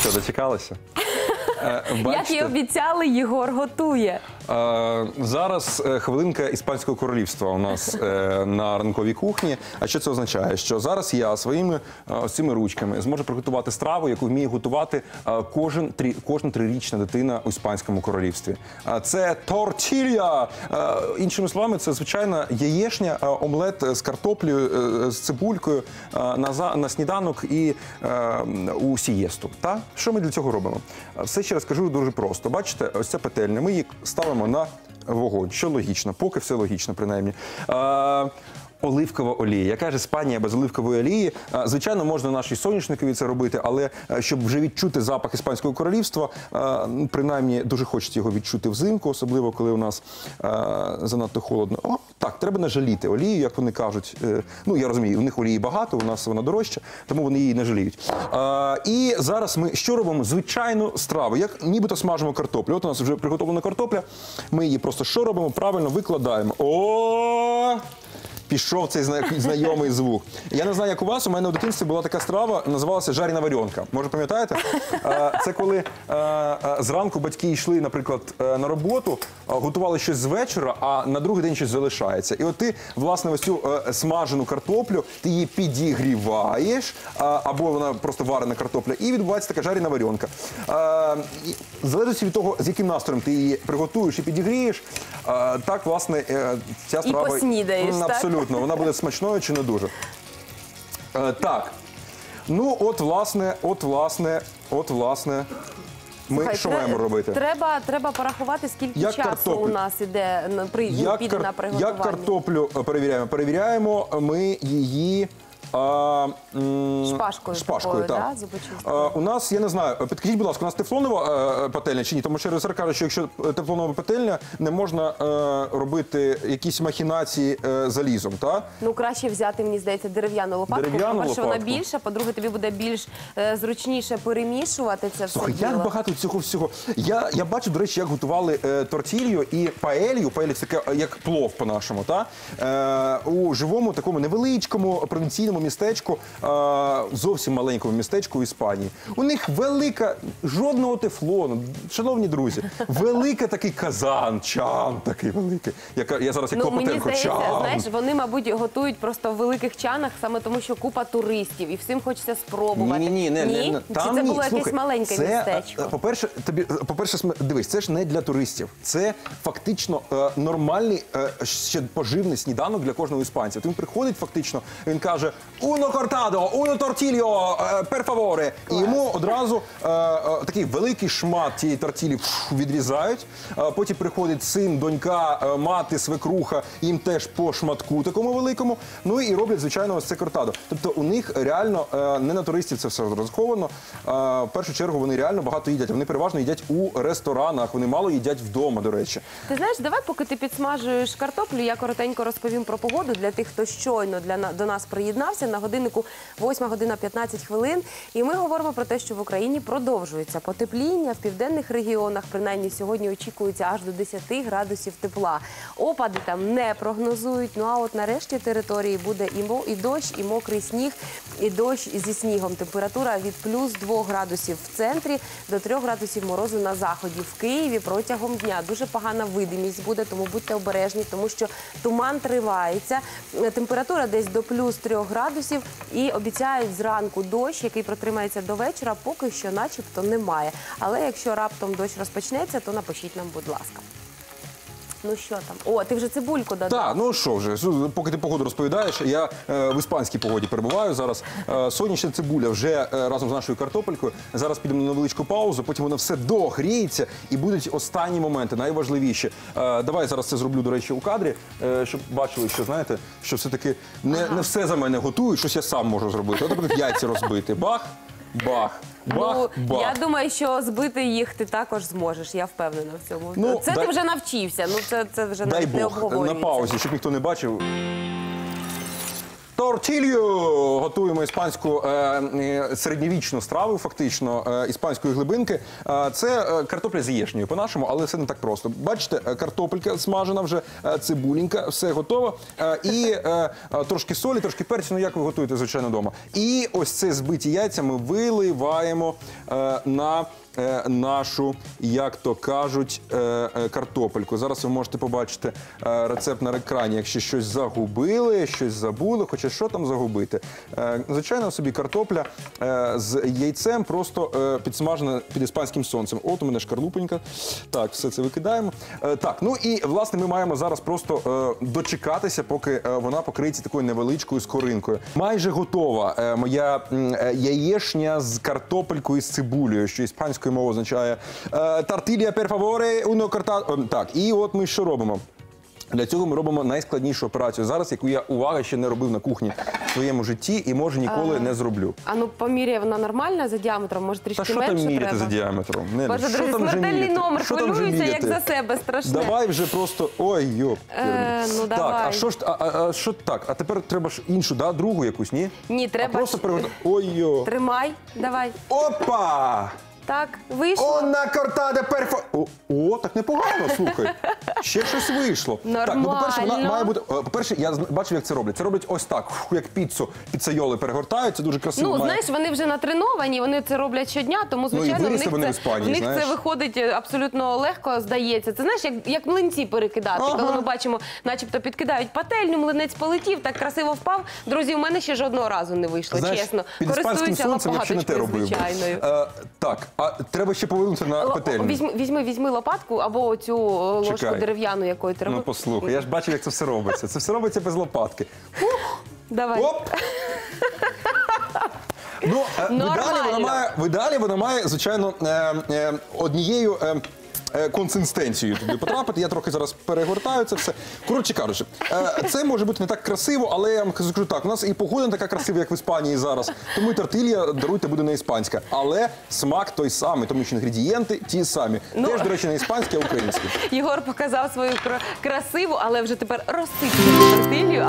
що, дочекалися? Е, Як і бачите? обіцяли, Єгор готує. Зараз е, хвилинка іспанського королівства у нас е, на ранковій кухні. А що це означає? Що зараз я своїми е, цими ручками зможу приготувати страву, яку вміє готувати кожен кожна трирічна дитина у іспанському королівстві. Це тортілья. Е, Іншими словами, це звичайна яєшня, омлет з картоплею, з цибулькою на за- на сніданок і у сієсту. Та що ми для цього робимо? Все ще раз кажу дуже просто. Бачите, ось ця петельня. Ми її ставимо на вогонь, що логічно, поки все логічно, принаймні. Оливкова олія. Яка ж Іспанія без оливкової олії? Е, Звичайно, можна нашій соняшникові це робити, але е, щоб вже відчути запах іспанського королівства, е, принаймні дуже хочеться його відчути взимку, особливо коли у нас занадто холодно. О, так, треба не жаліти олію, як вони кажуть. Ну я розумію, у них олії багато, у нас вона дорожча, тому вони її не жаліють. І зараз ми що робимо? Звичайну страву, як нібито смажимо картоплю. От у нас вже приготовлена картопля. Ми її просто що робимо? Правильно викладаємо. О! Пішов цей знайомий звук. Я не знаю, як у вас. У мене у дитинстві була така страва, називалася жаріна варіонка. Може, пам'ятаєте? Це коли зранку батьки йшли, наприклад, е, на роботу, готували щось з вечора, а на другий день щось залишається. І от ти, власне, ось цю е, смажену картоплю, ти її підігріваєш, або вона просто варена картопля, і відбувається така жаріна варіонка. Залежності від того, з яким настроєм ти її приготуєш і підігрієш, так, власне, е, ця І поснідаєш, так? Абсолютно, вона буде смачною чи не дуже. Е, так. Ну, от, власне, от, власне, от, власне, ми Слухай, що тре- маємо робити? Треба, треба порахувати, скільки Як часу картоплю. у нас іде на при Як, піде кар- на приготування. як картоплю е, перевіряємо? Перевіряємо ми її. А, м, Шпажкою шпажкою такою, так. да, зубочисткою? А, у нас, я не знаю, е, підкажіть, будь ласка, у нас тефлонова е, пательня чи ні? Тому що режисер каже, що якщо е, тефлонова пательня, не можна е, робити якісь махінації е, залізом, так? Ну, краще взяти, мені здається, дерев'яну лопатку. Дерев'яну По-перше, вона лопатку. більша, по-друге, тобі буде більш е, зручніше перемішувати це все Слухай, діло. як багато цього всього. Я, я бачу, до речі, як готували е, тортілью і паелью. Паелью це таке, е, як плов по-нашому, та? Е, у живому такому невеличкому провінційному містечку, е, зовсім маленькому містечку в Іспанії. У них велика, жодного тефлону, шановні друзі, великий такий казан, чан такий великий. Яка, я зараз як Ну, мені здається, чан. знаєш, вони, мабуть, готують просто в великих чанах, саме тому, що купа туристів, і всім хочеться спробувати. Ні, ні, ні. Чи це було якесь маленьке це, містечко? е, По-перше, тобі, по-перше, см- дивись, це ж не для туристів. Це фактично е, нормальний е, ще поживний сніданок для кожного іспанця. Він приходить фактично, він каже: Уно кортадо, уно тортільо, пер фаворе. І йому одразу е, е, такий великий шмат тієї тортілі відрізають. Е, потім приходить син, донька, е, мати, свекруха, їм теж по шматку такому великому. Ну і роблять, звичайно, ось це кортадо. Тобто у них реально е, не на туристів це все розраховано. Е, В першу чергу вони реально багато їдять. Вони переважно їдять у ресторанах, вони мало їдять вдома, до речі. Ти знаєш, давай, поки ти підсмажуєш картоплю, я коротенько розповім про погоду для тих, хто щойно для на- до нас приєднався. На годиннику 8 година 15 хвилин. І ми говоримо про те, що в Україні продовжується потепління в південних регіонах. Принаймні сьогодні очікується аж до 10 градусів тепла. Опади там не прогнозують. Ну а от нарешті території буде і дощ, і мокрий сніг, і дощ зі снігом. Температура від плюс 2 градусів в центрі до 3 градусів морозу на заході. В Києві протягом дня дуже погана видимість буде, тому будьте обережні, тому що туман тривається. Температура десь до плюс 3 градусів і обіцяють зранку дощ, який протримається до вечора. Поки що, начебто, немає. Але якщо раптом дощ розпочнеться, то напишіть нам, будь ласка. Ну що там? О, ти вже цибульку додав. Так, ну що вже, су- поки ти погоду розповідаєш, я е, в іспанській погоді перебуваю зараз. Е, сонячна цибуля вже е, разом з нашою картопелькою. Зараз підемо на невеличку паузу, потім воно все догріється і будуть останні моменти, найважливіші. Е, давай я зараз це зроблю, до речі, у кадрі, е, щоб бачили, що знаєте, що все-таки не, не все за мене готують, щось я сам можу зробити. От, наприклад, яйця розбити. Бах, бах, бах, ну, бах. я думаю, що збити їх ти також зможеш. Я впевнена в цьому. Ну, це дай- ти вже навчився. Ну це, це вже Дай навіть не Бог, на паузі, щоб ніхто не бачив. Тортілью готуємо іспанську е, е, середньовічну страву, фактично е, іспанської глибинки. Це картопля з яєчнею по-нашому, але все не так просто. Бачите, картопелька смажена вже, цибуленька, все готово. І трошки солі, трошки перцю, ну як ви готуєте, звичайно, вдома. І ось це збиті яйця ми виливаємо на нашу, як то кажуть, е, е, картопельку. Зараз ви можете побачити е, рецепт на екрані. Якщо щось загубили, щось забули, хоча що там загубити. Е, Звичайно, собі картопля е, з яйцем просто е, підсмажена під іспанським сонцем. От у мене шкарлупенька. Так, все це викидаємо. Е, Так, ну і власне ми маємо зараз просто е, дочекатися, поки е, вона покриється такою невеличкою скоринкою. Майже готова е, моя е, яєшня з картопелькою і з цибулею, що іспанською мовою означає е, тартілія per favore, uno carta... Е, Так, і от ми що робимо? Для цього ми робимо найскладнішу операцію зараз, яку я увага ще не робив на кухні в своєму житті і може ніколи не зроблю. А ну поміряє вона нормальна за діаметром, може трішки. Та що там міряти треба. за діаметром? Не, Боже, що друзі, там смертельний номер. Що Хвилююся, як за себе страшне. Давай вже просто ой йоп. Е, ну, так, давай. а що ж а, а, а що так? А тепер треба ж іншу, да, другу якусь, ні? Ні, А треба просто ж- перегорнути. Ой йо. Тримай, давай. Опа! Так, вийшло. Она кортаде перфо. О, так непогано, слухай. Ще щось вийшло. Так, ну, по-перше, вона має бути. е, По-перше, я зн- бачив, як це роблять. Це роблять ось так, фу, як піцу. Піцайоли перегортають, це дуже красиво. Ну, має. знаєш, вони вже натреновані, вони це роблять щодня, тому звичайно в Ну, виросли них, вони це, в Іспанії, в них знаєш. це виходить е, абсолютно легко, здається. Це знаєш, як, як млинці перекидати. Ага. Коли ми бачимо, начебто підкидають пательню, млинець полетів, так красиво впав. Друзі, у мене ще жодного разу не вийшло, Знаєш, чесно. під іспанським Користуюся сонцем я ще не те лопаточкою робив. звичайною. Е, так, а треба ще повернутися на Л- пательню. Візьми, візьми, візьми лопатку або цю е, ложку Чекай. дерев'яну, якою ти Ну послухай, я ж бачив, як це все робиться. Це все робиться без лопатки. Давай. Оп! Ну, е, в ідеалі вона має, в ідеалі вона має, звичайно, е, е, однією. Е, Консистенцією туди потрапити. Я трохи зараз перегортаю це все. Коротше кажучи, е, це може бути не так красиво, але я вам скажу так: у нас і погода не така красива, як в Іспанії зараз. Тому і тортилья, даруйте, буде не іспанська. Але смак той самий, тому що інгредієнти ті самі. Ну. Теж, до речі, не іспанські, а українські. Єгор показав свою кра- красиву, але вже тепер розсипчену тортилью.